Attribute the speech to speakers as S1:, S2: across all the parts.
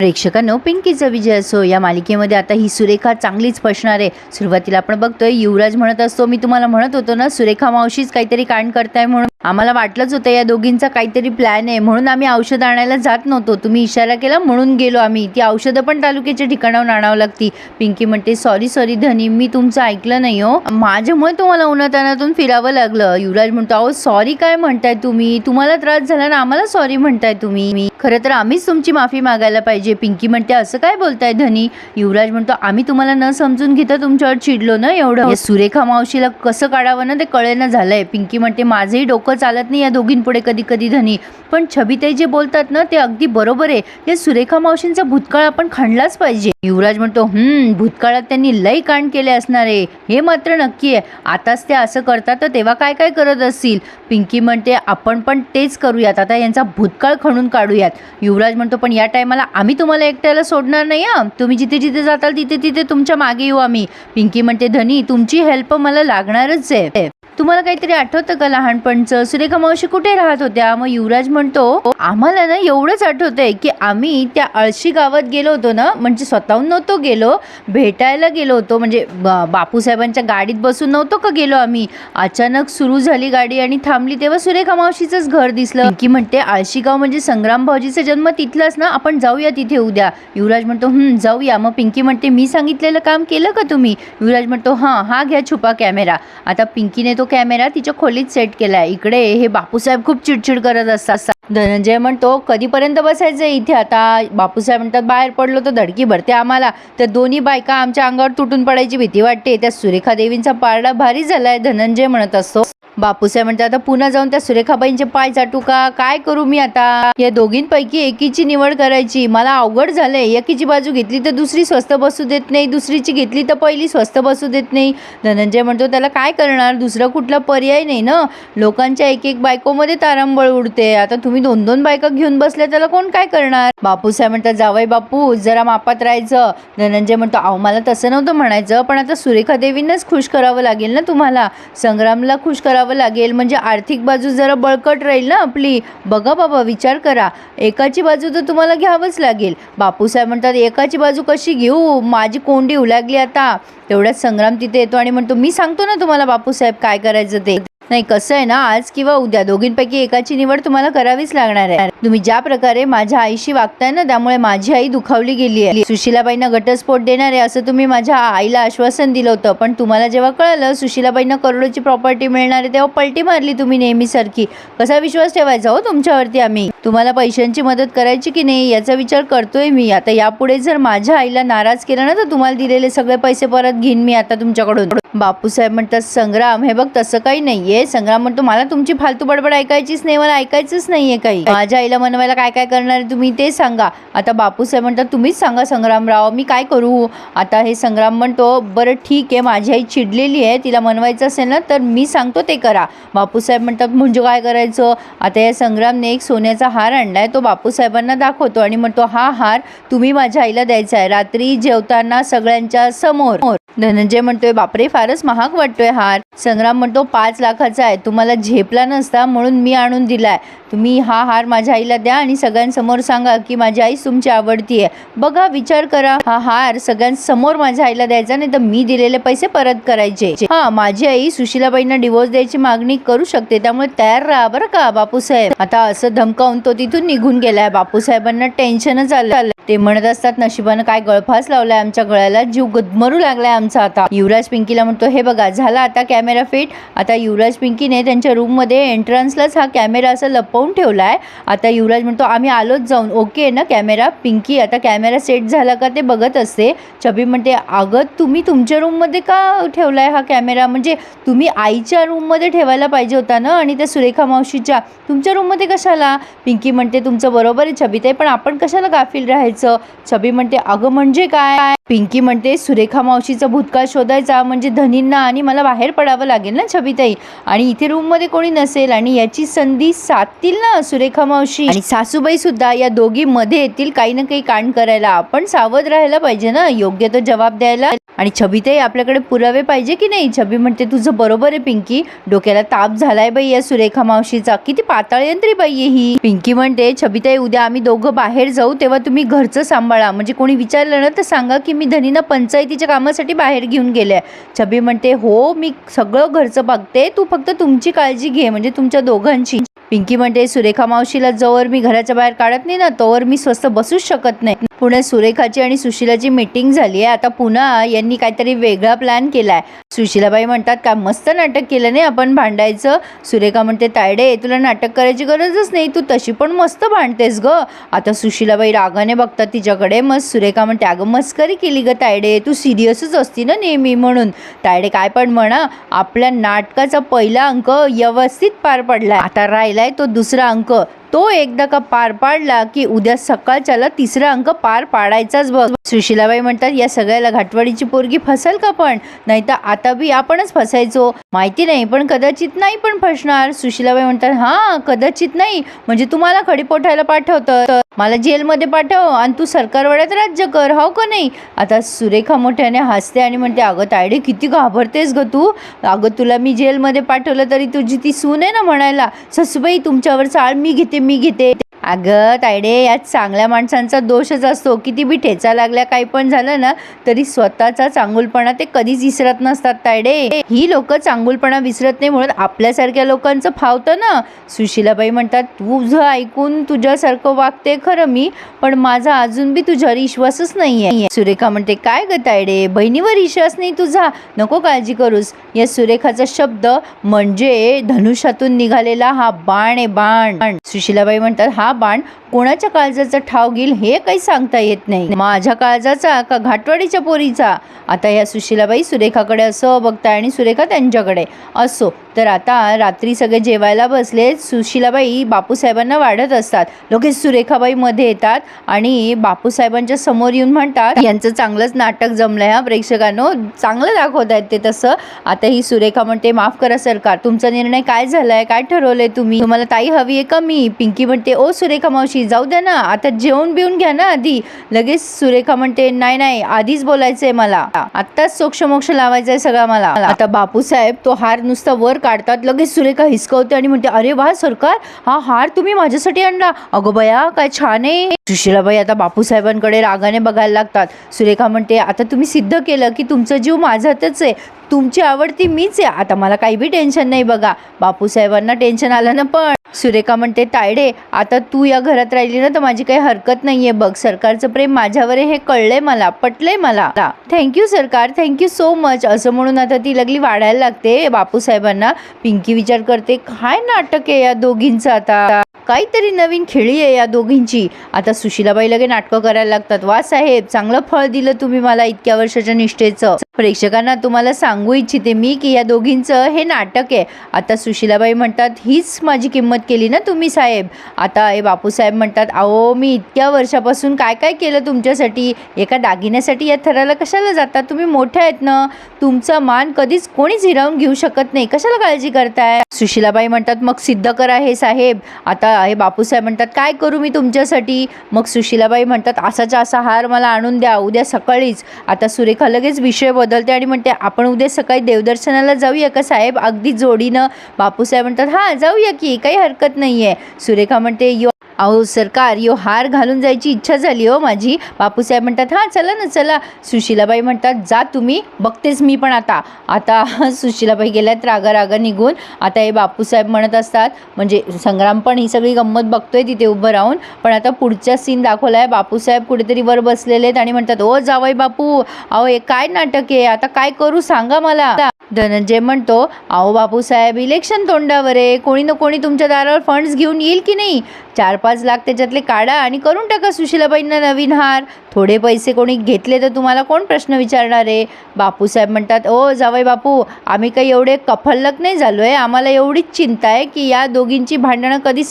S1: प्रेक्षकांनो पिंकीचा विजय असो या मालिकेमध्ये आता ही सुरेखा चांगलीच फसणार आहे. सुरुवातीला आपण बघतोय युवराज म्हणत असतो मी तुम्हाला म्हणत होतो ना सुरेखा मावशीच काहीतरी कांड करताय म्हणून. आम्हाला वाटलंच होतं या दोघींचा काहीतरी प्लॅन आहे. म्हणून आम्ही औषध आणायला जात नव्हतो. तुम्ही इशारा केला म्हणून गेलो आम्ही. ती औषधं पण तालुक्याच्या ठिकाणाहून आणावं लागती. पिंकी म्हणते सॉरी सॉरी धनी मी तुमचं ऐकलं नाही हो. माझ्यामुळे तुम्हाला उन्हातानातून फिरावं लागलं. युवराज म्हणतो अहो सॉरी काय म्हणताय तुम्ही? तुम्हाला त्रास झाला ना आम्हाला सॉरी म्हणताय तुम्ही. मी खरं तर आम्हीच तुमची माफी मागायला पाहिजे. पिंकी म्हणते असं काय बोलताय धनी? युवराज म्हणतो आम्ही तुम्हाला न समजून घेता तुमच्यावर चिडलो ना एवढं. सुरेखा मावशीला कसं काढावं ना ते कळेना झालंय. पिंकी म्हणते माझंही डोकं चालत नाही या दोघींपुढे कधी कधी धनी. पण छबिताई जे बोलतात ना ते अगदी बरोबर आहे. हे सुरेखा मावशींचा भूतकाळ आपण खणलाच पाहिजे. युवराज म्हणतो हम्म भूतकाळात त्यांनी लय कांड केले असणार आहे. हे मात्र नक्की आहे. आताच ते असं करतात तर तेव्हा काय काय करत असतील? पिंकी म्हणते आपण पण तेच करूयात. आता यांचा भूतकाळ खणून काढूयात. युवराज म्हणतो पण या टायमाला आम्ही तुम्हाला एकट्याला सोडणार नाही हा. तुम्ही जिथे जिथे जाताल तिथे तिथे तुमच्या मागे येऊ आम्ही. पिंकी म्हणते धनी तुमची हेल्प मला लागणारच आहे. तुम्हाला काहीतरी आठवतं का लहानपणचं? सुरेखा मावशी कुठे राहत होत्या? मग युवराज म्हणतो आम्हाला ना एवढंच आठवतंय की आम्ही त्या आळशी गावात गेलो होतो ना म्हणजे स्वतःहून नव्हतो गेलो भेटायला गेलो होतो म्हणजे बापूसाहेबांच्या गाडीत बसून नव्हतो का गेलो आम्ही? अचानक सुरू झाली गाडी आणि थांबली तेव्हा सुरेखा मावशीचंच घर दिसलं. की म्हणते आळशीगाव म्हणजे संग्राम भाऊजीचा जन्म तिथलाच ना आपण जाऊया तिथे उद्या. युवराज म्हणतो जाऊया. मग पिंकी म्हणते मी सांगितलेलं काम केलं का तुम्ही? युवराज म्हणतो हां हा घ्या छुपा कॅमेरा. आता पिंकीने तो कॅमेरा तिच्या खोलीत सेट केला आहे इकडे हे बापूसाहेब खूप चिडचिड करत असतात. धनंजय म्हणतो कधीपर्यंत बसायचं इथे? आता बापूसाहेब म्हणतात बाहेर पडलो तर धडकी भरते आम्हाला. तर दोन्ही बायका आमच्या अंगावर तुटून पडायची भीती वाटते. त्या सुरेखा देवींचा पारडा भारी झालाय धनंजय म्हणत असतो. बापूसाहेब म्हणतात आता पुन्हा जाऊन त्या सुरेखाबाईंचे पाय चाटू का? काय करू मी आता? या दोघींपैकी एकीची निवड करायची. मला अवघड झालंय. एकीची बाजू घेतली तर दुसरी स्वस्त बसू देत नाही. दुसरीची घेतली तर पहिली स्वस्त बसू देत नाही. धनंजय म्हणतो त्याला काय करणार? दुसरा कुठला पर्याय नाही ना? लोकांच्या एक एक बायकोमध्ये तारांबळ उडते. आता तुम्ही दोन दोन बायका घेऊन बसल्या त्याला कोण काय करणार? बापू साहेब म्हणतात जावई बापू जरा मापात राहायचं. धनंजय म्हणतो अहो मला तसं नव्हतं म्हणायचं पण आता सुरेखा देवींनाच खुश करावं लागेल ना तुम्हाला? संग्रामला खुश करावं लागेल म्हणजे आर्थिक बाजू जरा बळकट राहील ना आपली? बघा बाबा विचार करा. एकाची बाजू तर तुम्हाला घ्यावंच लागेल. बापूसाहेब म्हणतात एकाची बाजू कशी घेऊ? माझी कोंडी उलागली आता. तेवढ्यात संग्राम तिथे येतो आणि म्हणतो मी सांगतो ना तुम्हाला बापूसाहेब काय करायचं ते. नाही कसं आहे ना आज किंवा उद्या दोघींपैकी एकाची निवड तुम्हाला करावीच लागणार आहे. तुम्ही ज्या प्रकारे माझ्या आईशी वागताय ना त्यामुळे माझी आई दुखावली गेली आहे. सुशीलाबाईंना घटस्फोट देणार आहे असं तुम्ही माझ्या आईला आश्वासन दिलं होतं. पण तुम्हाला जेव्हा कळलं सुशीलाबाईंना करोडोची प्रॉपर्टी मिळणार आहे तेव्हा पलटी मारली तुम्ही नेहमीसारखी. कसा विश्वास ठेवायचा हो तुमच्यावरती आम्ही? तुम्हाला पैशांची मदत करायची की नाही याचा विचार करतोय मी. आता यापुढे जर माझ्या आईला नाराज केला ना तर तुम्हाला दिलेले सगळे पैसे परत घेईन मी आता तुमच्याकडून. बापूसाहेब म्हणतात संग्राम. हे बघ तसं काही नाहीये. संग्राम म्हणतो मला तुमची फालतू बडबड ऐकायचीच नाही मला ऐकायचंच नाहीये काही. माझ्या आईला मनवायला काय काय करणार आहे? तुम्ही ते सांगा. आता बापूसाहेब म्हणतात तुम्हीच सांगा संग्रामराव मी काय करू? आता हे संग्राम म्हणतो बरं ठीक आहे माझी आई चिडलेली आहे तिला मनवायचं असेल ना तर मी सांगतो ते करा. बापूसाहेब म्हणतात म्हणजे काय करायचं? आता या संग्रामने एक सोन्याचा हार आणलाय तो बापूसाहेबांना दाखवतो आणि म्हणतो हा हार तुम्ही माझ्या आईला द्यायचा आहे. रात्री जेवताना सगळ्यांच्या समोर. धनंजय म्हणतोय बापरे फारच महाग वाटतोय हार. संग्राम म्हणतो पाच लाखाचा आहे. तुम्हाला झेपला नसता म्हणून मी आणून दिलाय. तुम्ही हा हार माझ्या आईला द्या आणि सगळ्यांसमोर सांगा की माझी आई तुमची आवडती आहे. बघा विचार करा. हा हार सगळ्यांसमोर माझ्या आईला द्यायचा नाही तर मी दिलेले पैसे परत करायचे. हा माझी आई सुशीलाबाईंना डिवोर्स द्यायची मागणी करू शकते. त्यामुळे तयार राहा बरं का बापूसाहेब. आता असं धमकावून तो तिथून निघून गेलाय. बापूसाहेबांना टेन्शनच आलं. ते म्हणत असतात नशिबानं काय गळफास लावलाय आमच्या गळ्याला. जीव गदमरू लागलाय आमचा आता. युवराज पिंकीला म्हणतो हे बघा झाला आता कॅमेरा फिट. आता युवराज पिंकीने त्यांच्या रूममध्ये एंट्रन्सलाच हा कॅमेरा असं लपवून ठेवला आहे आता युवराज म्हणतो आम्ही आलोच जाऊन. ओके आहे ना कॅमेरा पिंकी आता कॅमेरा सेट झाला का ते बघत असते. छबी म्हणते अगं तुम्ही तुमच्या रूममध्ये का का ठेवलाय हा कॅमेरा? म्हणजे तुम्ही आईच्या रूममध्ये ठेवायला पाहिजे होता ना आणि त्या सुरेखा मावशीच्या? तुमच्या रूममध्ये कशाला? पिंकी म्हणते तुमचं बरोबर आहे छबीताई पण आपण कशाला गाफील राहायचं? छबी म्हणते अगं म्हणजे काय? पिंकी म्हणते सुरेखा मावशीचा भूतकाळ शोधायचा म्हणजे धनींना आणि मला बाहेर पडावं लागेल ना छबिताई? आणि इथे रूममध्ये कोणी नसेल आणि याची संधी साधतील ना सुरेखा मावशी? आणि सासूबाई सुद्धा या दोघी मध्ये येतील काही ना काही कांड करायला. आपण सावध राहायला पाहिजे ना. योग्य तो जबाब द्यायला. आणि छबिताई आपल्याकडे पुरावे पाहिजे की नाही? छबी म्हणते तुझं बरोबर आहे पिंकी. डोक्याला ताप झालाय बाई या सुरेखा मावशीचा. किती पातळ यंत्री बाई आहे ही. पिंकी म्हणते छबिताई उद्या आम्ही दोघं बाहेर जाऊ. तेव्हा तुम्ही घरचं सांभाळा. म्हणजे कोणी विचारलं ना तर सांगा की मी धनीना पंचायतीच्या कामासाठी बाहेर घेऊन गेले छबी म्हणते हो मी सगळं घरचं बघते. तू फक्त तुमची काळजी घे म्हणजे तुमच्या दोघांची. पिंकी म्हणते सुरेखा मावशीला जोवर मी घराच्या बाहेर काढत नाही ना तोवर मी स्वस्त बसूच शकत नाही. पुण्यात सुरेखाची आणि सुशिलाची मीटिंग झाली आहे. आता पुन्हा यांनी काहीतरी वेगळा प्लॅन केला आहे सुशिलाबाई म्हणतात काय मस्त नाटक केलं नाही आपण भांडायचं? सुरेखा म्हणते तायडे तुला नाटक करायची गरजच नाही. तू तशी पण मस्त भांडतेस ग. आता सुशिलाबाई रागाने बघतात तिच्याकडे मग सुरेखा म्हणते अगं मस्करी केली ग तायडे तू सिरियसच असती ना नेहमी म्हणून. तायडे काय पण म्हणा आपल्या नाटकाचा पहिला अंक व्यवस्थित पार पडलाय. आता राहिला राहिलाय तो दुसरा अंक. तो एकदा का पार पाडला की उद्या सकाळच्याला तिसरा अंक पार पाडायचाच बघ. सुशिलाबाई म्हणतात या सगळ्याला घाटवाडीची पोरगी फसेल का पण? नाही तर आता बी आपणच फसायचो. माहिती नाही पण कदाचित नाही पण फसणार. सुशिलाबाई म्हणतात हा कदाचित नाही. म्हणजे तुम्हाला खडीपोठायला पाठवतं. मला जेलमध्ये पाठव आणि तू सरकारवाड्यात राज्य कर हो का नाही? आता सुरेखा मोठ्याने हसते आणि म्हणते अगं तायडे किती घाबरतेस ग तू. अगं तुला मी जेलमध्ये पाठवलं तरी तुझी ती सून आहे ना म्हणायला. ससूबाई तुमच्यावर चाळ मी घेते मी घेते. अगं तायडे यात चांगल्या माणसांचा दोषच असतो. किती बी ठेचा लागल्या काही पण झालं ना तरी स्वतःचा चांगुलपणा ते कधीच विसरत नसतात तायडे. ही लोक चांगुलपणा विसरत नाही म्हणून आपल्यासारख्या लोकांचं फावतं ना. सुशीलाबाई म्हणतात तुझं ऐकून तुझ्यासारखं वागते खरं मी पण माझा अजून बी तुझ्यावर विश्वासच नाहीये. सुरेखा म्हणते काय ग तायडे? बहिणीवर विश्वास नाही तुझा? नको काळजी करूस. या सुरेखाचा शब्द म्हणजे धनुष्यातून निघालेला हा बाण आहे बाण. सुशिलाबाई म्हणतात हा बाण कोणाच्या काळजाचा ठाव घेईल हे काही सांगता येत नाही. माझ्या काळजाचा का घाटवाडीच्या पोरीचा? आता या सुशिलाबाई सुरेखाकडे असं बघताय आणि सुरेखा त्यांच्याकडे असो. तर आता रात्री सगळे जेवायला बसले सुशिलाबाई बापूसाहेबांना वाढत असतात. लगेच सुरेखाबाई मध्ये येतात आणि बापूसाहेबांच्या समोर येऊन म्हणतात यांचं चांगलंच नाटक जमलंय हा प्रेक्षकांनो. चांगलं दाखवत आहेत ते तसं. आता ही सुरेखा म्हणते माफ करा सरकार तुमचा निर्णय काय झालाय? काय ठरवलंय तुम्ही? तुम्हाला ताई हवी आहे का मी? पिंकी म्हणते ओ सुरेखा मावशी जाऊ द्या ना. आता जेवण बिवून घ्या ना आधी. लगेच सुरेखा म्हणते नाही नाही आधीच बोलायचंय मला. आत्ताच सोक्षमोक्ष लावायचंय सगळा मला. आता बापूसाहेब तो हार नुसता वर काढतात. लगेच सुरेखा हिसकवते आणि म्हणते अरे वा सरकार हा हार तुम्ही माझ्यासाठी आणला. अगो बया काय छान आहे. सुशिलाबाई आता बापूसाहेबांकडे रागाने बघायला लागतात. सुरेखा म्हणते आता तुम्ही सिद्ध केलं की तुमचा जीव माझ्यातच आहे. तुमची आवडती मीच आहे. आता मला काही बी टेन्शन नाही बघा. बापूसाहेबांना टेन्शन आलं ना पण. सुरेखा म्हणते तायडे आता तू या घरात राहिली ना तर माझी काही हरकत नाहीये बघ. सरकारचं प्रेम माझ्यावर हे कळलंय मला पटलंय मला. थँक्यू सरकार. थँक्यू सो मच असं म्हणून आता ती लगली वाढायला लागते बापूसाहेबांना. पिंकी विचार करते काय नाटक आहे या दोघींचं आता? काहीतरी नवीन खेळी आहे या दोघींची. आता सुशीलाबाई लगे नाटकं करायला लागतात. वा साहेब चांगलं फळ दिलं तुम्ही मला इतक्या वर्षाच्या निष्ठेचं. प्रेक्षकांना तुम्हाला सांगू इच्छिते मी की या दोघींचं हे नाटक आहे. आता सुशिलाबाई म्हणतात हीच माझी किंमत केली ना तुम्ही साहेब? आता हे बापूसाहेब म्हणतात अहो मी इतक्या वर्षापासून काय काय केलं तुमच्यासाठी? एका दागिन्यासाठी या थराला कशाला जातात तुम्ही मोठ्या आहेत ना. तुमचा मान कधीच कोणीच हिरावून घेऊ शकत नाही. कशाला काळजी करताय? सुशिलाबाई म्हणतात मग सिद्ध करा हे साहेब. आता हे बापूसाहेब म्हणतात काय करू मी तुमच्यासाठी? मग सुशिलाबाई म्हणतात असाचा असा हार मला आणून द्या उद्या सकाळीच. आता सुरेखा लगेच विषय बदलते आणि म्हणते आपण उद्या सकाळी देवदर्शनाला जाऊया का साहेब? अगदी जोडीनं बापूसाहेब म्हणतात हां जाऊया की काही हरकत नाही आहे सुरेखा म्हणते यो अहो सरकार यो हार घालून जायची इच्छा झाली हो माझी. बापूसाहेब म्हणतात हां चला ना चला. सुशिलाबाई म्हणतात जा तुम्ही बघतेच मी पण आता. आता सुशिलाबाई गेल्यात रागा रागा निघून. आता हे बापूसाहेब म्हणत असतात म्हणजे संग्राम पण ही सगळी गंमत बघतोय तिथे उभं राहून. पण आता पुढचा सीन दाखवला आहे बापूसाहेब कुठेतरी वर बसलेले आहेत आणि म्हणतात ओ जावई बापू. अहो हे काय नाटक आहे? आता काय करू? सांगा मला. धनंजय म्हणतो अहो बापूसाहेब इलेक्शन तोंडावर आहे. कोणी ना कोणी तुमच्या दारावर फंड्स घेऊन येईल की नाही? चार पाच पाच लाख त्याच्यातले काढा आणि करून टाका सुशिलाबाईंना नवीन हार. थोडे पैसे कोणी घेतले तर तुम्हाला कोण प्रश्न विचारणार आहे? बापूसाहेब म्हणतात ओ जावई बापू आम्ही काही एवढे कफल्लक नाही झालो आहे आम्हाला एवढीच चिंता आहे की या दोघींची भांडणं कधी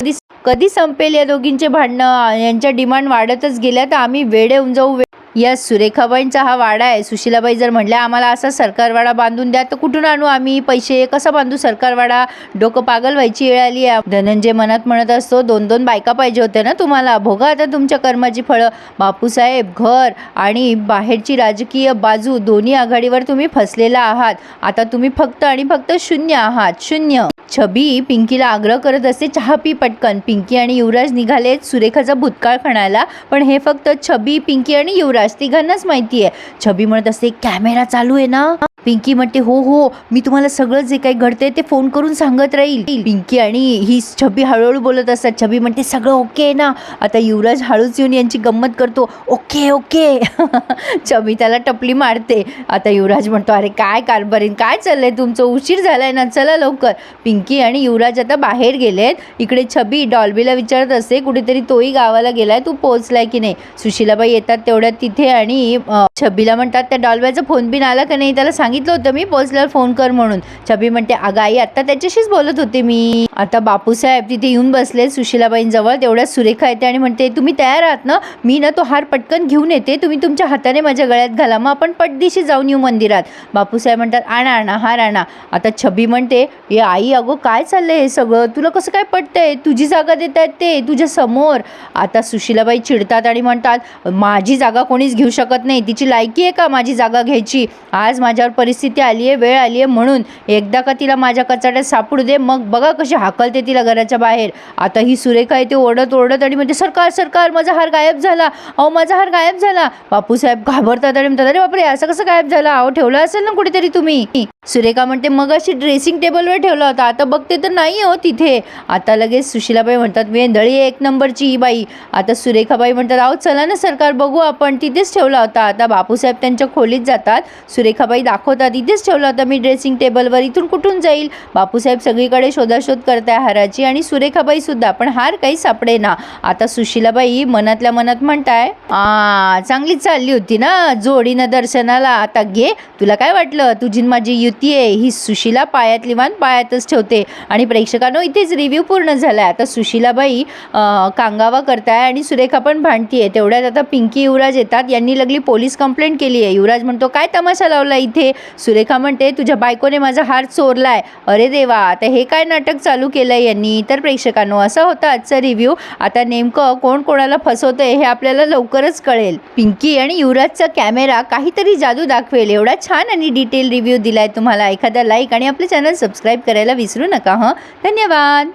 S1: कधी संपेल या दोघींचे भांडणं? यांच्या डिमांड वाढतच गेल्या तर आम्ही वेडे होऊन जाऊ या सुरेखाबाईंचा हा वाडा आहे. सुशीलाबाई जर म्हटल्या आम्हाला असा सरकारवाडा बांधून द्या तर कुठून आणू आम्ही? पैसे कसा बांधू? सरकारवाडा डोकं पागल व्हायची वेळ आली आहे. धनंजय मनात म्हणत असतो दोन दोन बायका पाहिजे होत्या ना तुम्हाला? भोगा आता तुमच्या कर्माची फळं. बापूसाहेब घर आणि बाहेरची राजकीय बाजू दोन्ही आघाडीवर तुम्ही फसलेला आहात. आता तुम्ही फक्त आणि फक्त शून्य आहात शून्य. छबी पिंकीला आग्रह करत असते चहा पी पटकन. पिंकी आणि युवराज निघालेत सुरेखाचा भूतकाळ खणायला पण हे फक्त छबी पिंकी आणि युवराज तिघांनाच माहिती आहे छबी म्हणत असते कॅमेरा चालू आहे ना? पिंकी म्हणते हो हो मी तुम्हाला सगळं जे काही घडते ते फोन करून सांगत राहील. पिंकी आणि ही छबी हळूहळू बोलत असतात. छबी म्हणते सगळं ओके आहे ना? आता युवराज हळूच येऊन यांची गंमत करतो. Okay okay. छबी त्याला टपली मारते. आता युवराज म्हणतो अरे काय कारभारीन काय चाललंय तुमचं? उशीर झालाय ना? चला लवकर. पिंकी आणि युवराज आता बाहेर गेलेत. इकडे छबी डॉल्बीला विचारत असते कुठेतरी तोही गावाला गेलाय? तू पोहोचलाय की नाही? सुशीलाबाई येतात तेवढ्यात तिथे आणि छबीला म्हणतात त्या डॉल्ब्याचा फोन बिन आला का नाही त्याला सांगितलं होतं मी पोचल्यावर फोन कर म्हणून. छबी म्हणते अगं आई आत्ता त्याच्याशीच बोलत होते मी. आता बापूसाहेब तिथे येऊन बसले सुशिलाबाईंजवळ तेवढ्या सुरेखा येते आणि म्हणते तुम्ही तयार आहात ना? मी ना तो हार पटकन घेऊन येते तुम्ही तुमच्या हाताने माझ्या गळ्यात घाला मग आपण पटदिशी जाऊन येऊ मंदिरात. बापूसाहेब म्हणतात आणा आणा हार आणा आता छबी म्हणते ए आई अगो काय चाललंय हे सगळं? तुला कसं काय पटतंय? तुझी जागा देत आहेत ते तुझ्या समोर. आता सुशीलाबाई चिडतात आणि म्हणतात माझी जागा कोणीच घेऊ शकत नाही. तिची लायकी आहे का माझी जागा घ्यायची? आज माझ्यावर परिस्थिती आली आहे वेळ आली आहे म्हणून. एकदा का तिला माझ्या कचाट्यात सापडू दे मग बघा कशी हाकलते तिला घराच्या बाहेर. आता ही सुरेखा आहे ते ओढत ओरडत आणि म्हणते सरकार सरकार माझा हार गायब झाला. अहो माझा हार गायब झाला. बापूसाहेब घाबरतात आणि म्हणतात अरे बापरे असं कसं गायब झाला? अहो ठेवला असेल ना कुठेतरी तुम्ही. सुरेखा म्हणते मग अशी ड्रेसिंग टेबलवर ठेवला होता. आता बघते तर नाही हो तिथे. आता लगेच सुशीलाबाई म्हणतात वेंदळी आहे एक नंबरची ही बाई. आता सुरेखाबाई म्हणतात अहो चला ना सरकार बघू आपण. ती तिथेच ठेवला होता. आता बापूसाहेब त्यांच्या खोलीत जातात. सुरेखाबाई दाखवतात इथेच ठेवला होता मी ड्रेसिंग टेबलवर इथून कुठून जाईल? बापूसाहेब सगळीकडे शोधाशोध करताय हाराची आणि सुरेखाबाई सुद्धा पण हार काही सापडे ना. आता सुशीलाबाई मनातल्या मनात म्हणताय आ चांगलीच चालली होती ना जोडीनं दर्शनाला. आता घे तुला काय वाटलं? तुझी माझी युती आहे. ही सुशीला पायातली मान पायातच ठेवते. आणि प्रेक्षकांनो इथेच रिव्ह्यू पूर्ण झाला आहे आता सुशीलाबाई कांगावा करताय आणि सुरेखा पण भांडतीये. तेवढ्यात आता पिंकी युवराज येतात. यांनी लगली पोलीस कंप्लेंट केली आहे. युवराज म्हणतो काय तमाशा लावला इथे? सुरेखा म्हणते तुझ्या बायकोने माझा हार चोरलाय. अरे देवा आता हे काय नाटक चालू केलं आहे यांनी? तर प्रेक्षकांनो असा होता आजचा रिव्ह्यू आता नेमकं कोण कोणाला फसवतंय हे आपल्याला लवकरच कळेल. पिंकी आणि युवराजचा कॅमेरा काहीतरी जादू दाखवेल. एवढा छान आणि डिटेल रिव्ह्यू दिलाय तुम्हाला. एखादा लाईक आणि आपलं चॅनल सबस्क्राईब करायला विसरू नका हं? धन्यवाद.